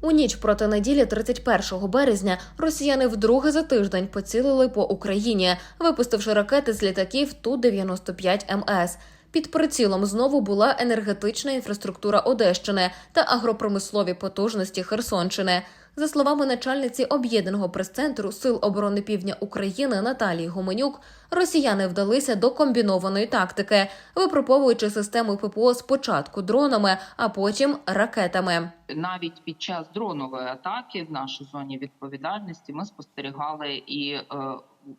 У ніч проти неділі, 31 березня, росіяни вдруге за тиждень поцілили по Україні, випустивши ракети з літаків Ту-95 МС. Під прицілом знову була енергетична інфраструктура Одещини та агропромислові потужності Херсонщини. За словами начальниці об'єднаного прес-центру Сил оборони Півдня України Наталії Гуменюк, росіяни вдалися до комбінованої тактики, випробовуючи систему ППО спочатку дронами, а потім ракетами. навіть під час дронової атаки в нашій зоні відповідальності ми спостерігали і е,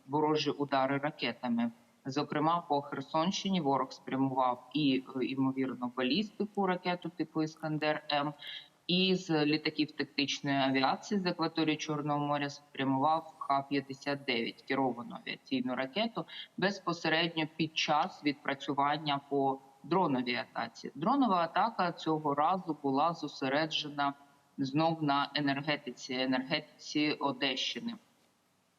ворожі удари ракетами. Зокрема, по Херсонщині ворог спрямував і е, ймовірно балістику ракету типу Іскандер М. І з літаків тактичної авіації з акваторії Чорного моря спрямував Х-59 керовану авіаційну ракету безпосередньо під час відпрацювання по дроновій атаці. Дронова атака цього разу була зосереджена знов на енергетиці, енергетиці Одещини.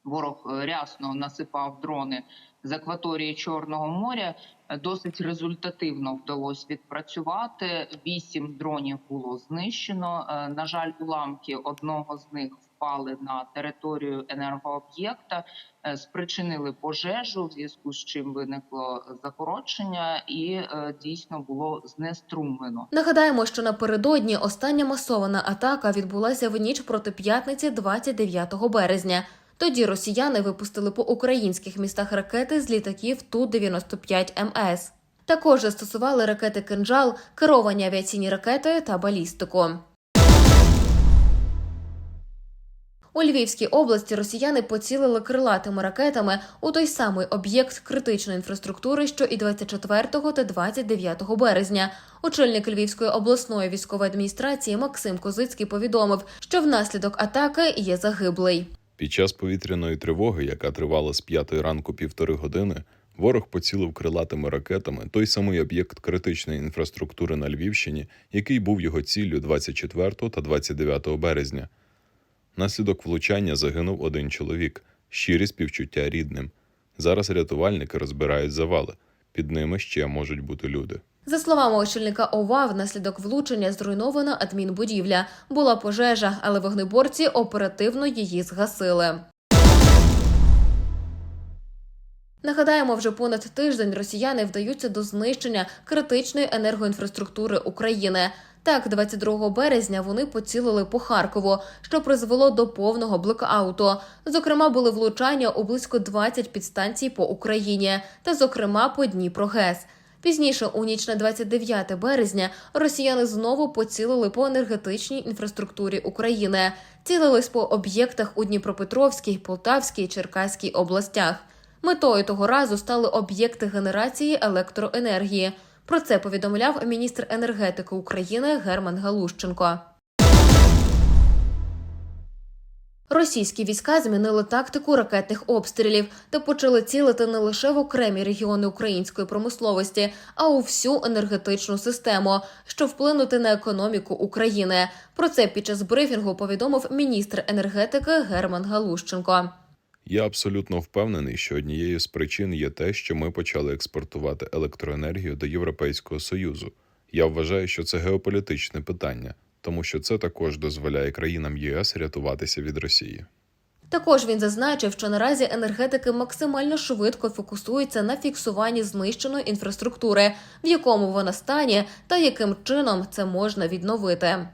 Ворог е, рясно насипав дрони з акваторії Чорного моря. Досить результативно вдалося відпрацювати. Вісім дронів було знищено. Е, На жаль, уламки одного з них впали на територію енергооб'єкта, е, спричинили пожежу, в зв'язку з чим виникло закорочення, і дійсно було знеструмлено. Нагадаємо, що напередодні остання масована атака відбулася в ніч проти п'ятниці, 29 березня. Тоді росіяни випустили по українських містах ракети з літаків Ту-95 МС. Також застосували ракети «Кинджал», керовані авіаційні ракети та балістику. У Львівській області росіяни поцілили крилатими ракетами у той самий об'єкт критичної інфраструктури, що і 24 та 29 березня. Очільник Львівської обласної військової адміністрації Максим Козицький повідомив, що внаслідок атаки є загиблий. Під час повітряної тривоги, яка тривала з п'ятої ранку півтори години, ворог поцілив крилатими ракетами той самий об'єкт критичної інфраструктури на Львівщині, який був його ціллю 24 та 29 березня. Наслідок влучання загинув один чоловік. Щирі співчуття рідним. Зараз рятувальники розбирають завали. Під ними ще можуть бути люди. За словами очільника ОВА, внаслідок влучення зруйнована адмінбудівля. Була пожежа, але вогнеборці оперативно її згасили. Нагадаємо, вже понад тиждень росіяни вдаються до знищення критичної енергоінфраструктури України. Так, 22 березня вони поцілили по Харкову, що призвело до повного блекауту. Зокрема, були влучання у близько 20 підстанцій по Україні, та зокрема по Дніпрогес. Пізніше, у ніч на 29 березня, росіяни знову поцілили по енергетичній інфраструктурі України, цілились по об'єктах у Дніпропетровській, Полтавській, Черкаській областях. Метою того разу стали об'єкти генерації електроенергії. Про це повідомляв міністр енергетики України Герман Галущенко. Російські війська змінили тактику ракетних обстрілів та почали цілити не лише в окремі регіони української промисловості, а у всю енергетичну систему, що вплинути на економіку України. Про це під час брифінгу повідомив міністр енергетики Герман Галущенко. Я абсолютно впевнений, що однією з причин є те, що ми почали експортувати електроенергію до Європейського Союзу. Я вважаю, що це геополітичне питання, тому що це також дозволяє країнам ЄС рятуватися від Росії. Також він зазначив, що наразі енергетики максимально швидко фокусуються на фіксуванні знищеної інфраструктури, в якому вона стані, та яким чином це можна відновити.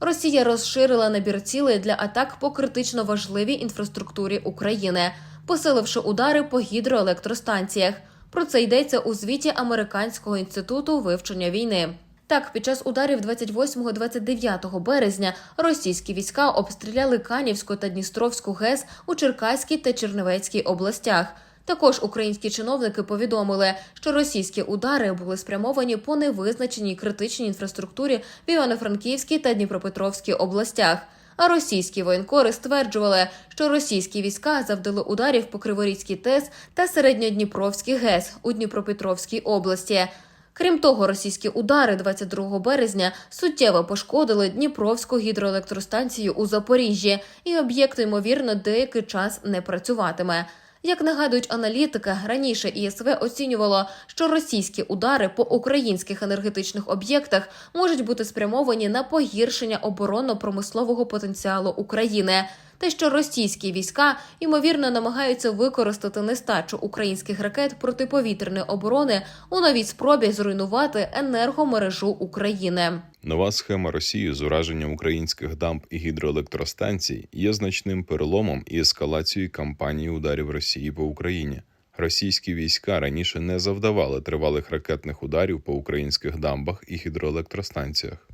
Росія розширила набір цілей для атак по критично важливій інфраструктурі України, посиливши удари по гідроелектростанціях. Про це йдеться у звіті Американського інституту вивчення війни. Так, під час ударів 28-29 березня російські війська обстріляли Канівську та Дністровську ГЕС у Черкаській та Чернівецькій областях. Також українські чиновники повідомили, що російські удари були спрямовані по невизначеній критичній інфраструктурі в Івано-Франківській та Дніпропетровській областях. А російські воєнкори стверджували, що російські війська завдали ударів по Криворізькій ТЕС та Середньодніпровській ГЕС у Дніпропетровській області. Крім того, російські удари 22 березня суттєво пошкодили Дніпровську гідроелектростанцію у Запоріжжі, і об'єкт, ймовірно, деякий час не працюватиме. Як нагадують аналітики, раніше ІСВ оцінювало, що російські удари по українських енергетичних об'єктах можуть бути спрямовані на погіршення оборонно-промислового потенціалу України. Те, що російські війська ймовірно намагаються використати нестачу українських ракет протиповітряної оборони у новій спробі зруйнувати енергомережу України. Нова схема Росії з ураженням українських дамб і гідроелектростанцій є значним переломом і ескалацією кампанії ударів Росії по Україні. Російські війська раніше не завдавали тривалих ракетних ударів по українських дамбах і гідроелектростанціях.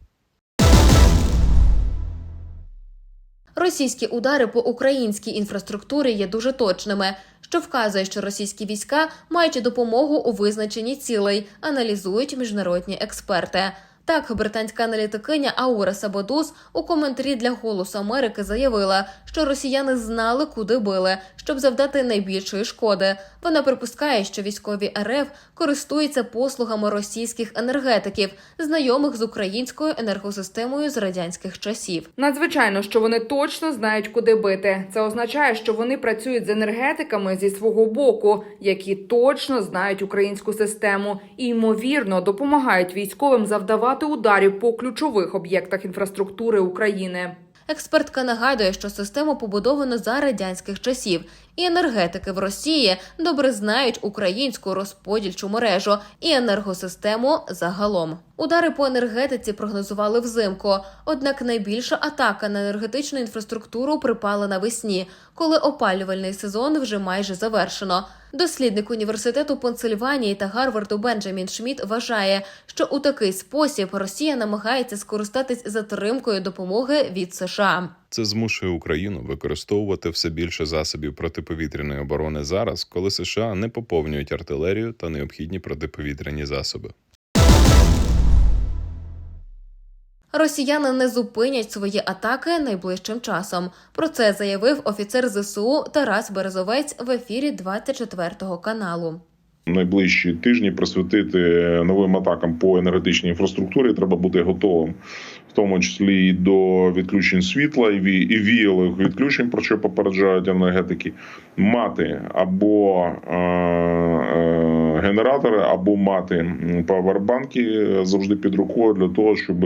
Російські удари по українській інфраструктурі є дуже точними, що вказує, що російські війська мають допомогу у визначенні цілей, аналізують міжнародні експерти. Так, британська аналітикиня Аура Сабадус у коментарі для Голосу Америки заявила, що росіяни знали, куди били, щоб завдати найбільшої шкоди. Вона припускає, що військові РФ користуються послугами російських енергетиків, знайомих з українською енергосистемою з радянських часів. Надзвичайно, що вони точно знають, куди бити. Це означає, що вони працюють з енергетиками зі свого боку, які точно знають українську систему і ймовірно допомагають військовим завдавати ударів по ключових об'єктах інфраструктури України. Експертка нагадує, що систему побудовано за радянських часів, і енергетики в Росії добре знають українську розподільчу мережу і енергосистему загалом. Удари по енергетиці прогнозували взимку. Однак найбільша атака на енергетичну інфраструктуру припала навесні, коли опалювальний сезон вже майже завершено. Дослідник університету Пенсильванії та Гарварду Бенджамін Шмідт вважає, що у такий спосіб Росія намагається скористатись затримкою допомоги від США. Це змушує Україну використовувати все більше засобів протиповітряної оборони зараз, коли США не поповнюють артилерію та необхідні протиповітряні засоби. Росіяни не зупинять свої атаки найближчим часом. Про це заявив офіцер ЗСУ Тарас Березовець в ефірі 24 каналу. найближчі тижні присвятити новим атакам по енергетичній інфраструктурі. Треба бути готовим, тому числі і до відключень світла, і ві- і віялих відключень, про що попереджають енергетики, мати або е, е, генератори, або мати павербанки е, завжди під рукою для того, щоб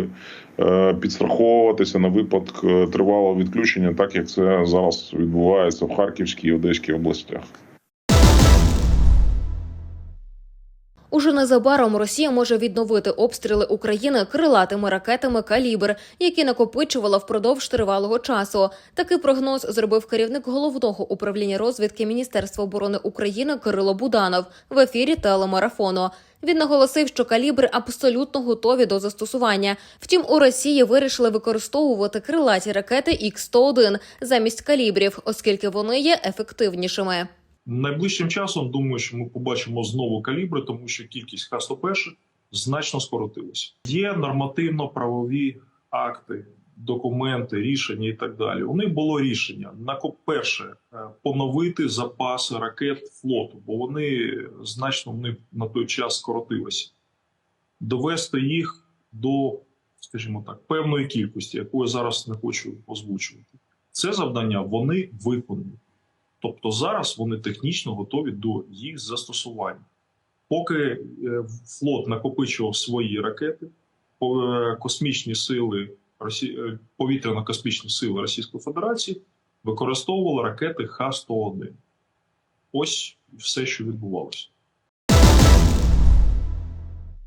підстраховуватися на випадок тривалого відключення, так як це зараз відбувається в Харківській і Одеській областях. Уже незабаром Росія може відновити обстріли України крилатими ракетами «Калібр», які накопичувала впродовж тривалого часу. Такий прогноз зробив керівник головного управління розвідки Міністерства оборони України Кирило Буданов в ефірі телемарафону. Він наголосив, що калібри абсолютно готові до застосування. Втім, у Росії вирішили використовувати крилаті ракети Х-101 замість калібрів, оскільки вони є ефективнішими. Найближчим часом думаю, що ми побачимо знову калібри, тому що кількість Х-101 значно скоротилася. Є нормативно-правові акти, документи, рішення і так далі. У них було рішення на перше е, поновити запаси ракет флоту, бо вони значно вони на той час скоротилися, довести їх до, скажімо так, певної кількості, яку я зараз не хочу озвучувати. Це завдання вони виконали. Тобто зараз вони технічно готові до їх застосування. Поки е, флот накопичував свої ракети, е, космічні сили е, повітряно-космічні сили Російської Федерації використовували ракети Х-101. Ось все, що відбувалося.